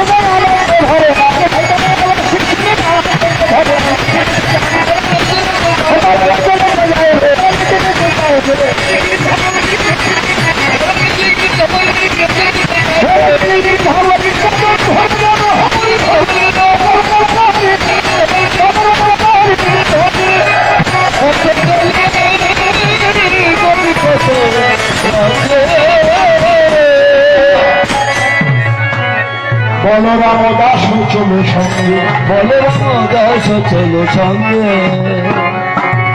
Another বলে রামদাস চলো সঙ্গে।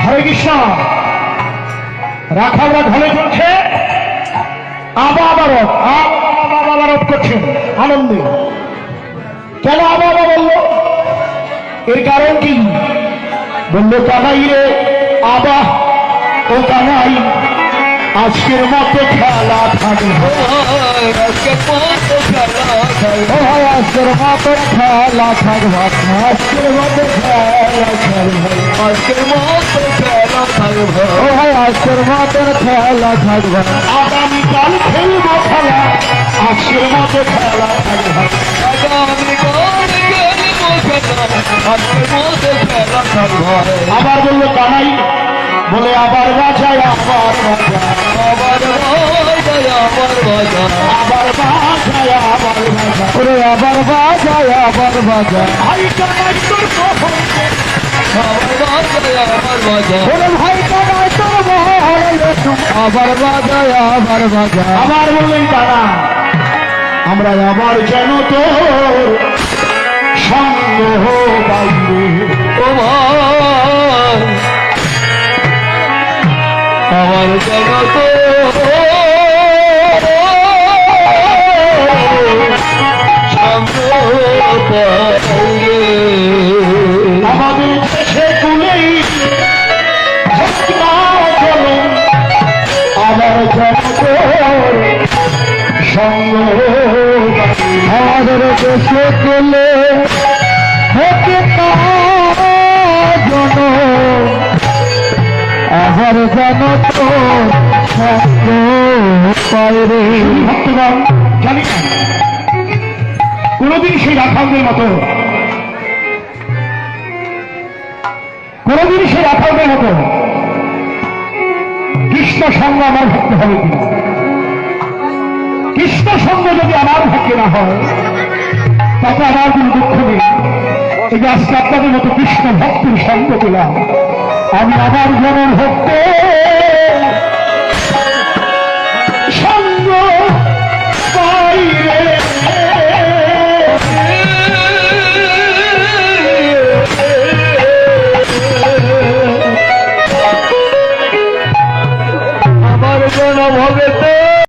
হরে কৃষ্ণ। রাখালরা ঢলে চলছে। আবা আবারত আবা আবারত করছেন আনন্দে। কেন আবা আবা বলল? এর কারণ কি? বলল কানাই রে আবা ও কানাই আজকের মতো খেলা থাকবে। ভাই আজকের মতো খেলা থাকবে আজকের মতো খেলা থাকবে আজকের মতো খেলা থাকবে ও ভাই আজকের মতন খেলা থাকবে আগামীকাল খেলব খেলা আজকের মতো খেলা থাকবে আগামী কাল খেলব খেলা আজকের মতো খেলা থাকবে আবার বলল কানাই বলে আবার বাজায় আবার বাজায় আবার বাজায় আবার বাজায় আবার বাজায় আবার বাজায় ওরে আবার বাজায় আবার বাজায়। ভাই কানাই তোর আবার বাজায় আবার বাজায়। আবার বললেন তারা। আমরা আবার যেন তোর সঙ্গ বাইরে আমাদের দেশে কুলেই আমার জগত সঙ্গ আমাদের দেশে কুলে আমার জানি কোনদিন সেই রাখালদের মতো। কোনদিন সেই রাখালদের মতো। কৃষ্ণ সঙ্গ আমার ভক্ত হবে কিনা? কৃষ্ণ সঙ্গ যদি আমার ভাগ্যে না হয়, তাতে আমার কোনো দুঃখ নেই। এই আজকে আপনাদের মতো কৃষ্ণ ভক্তের সঙ্গ পেলাম। আমি আমার যেমন ভক্ত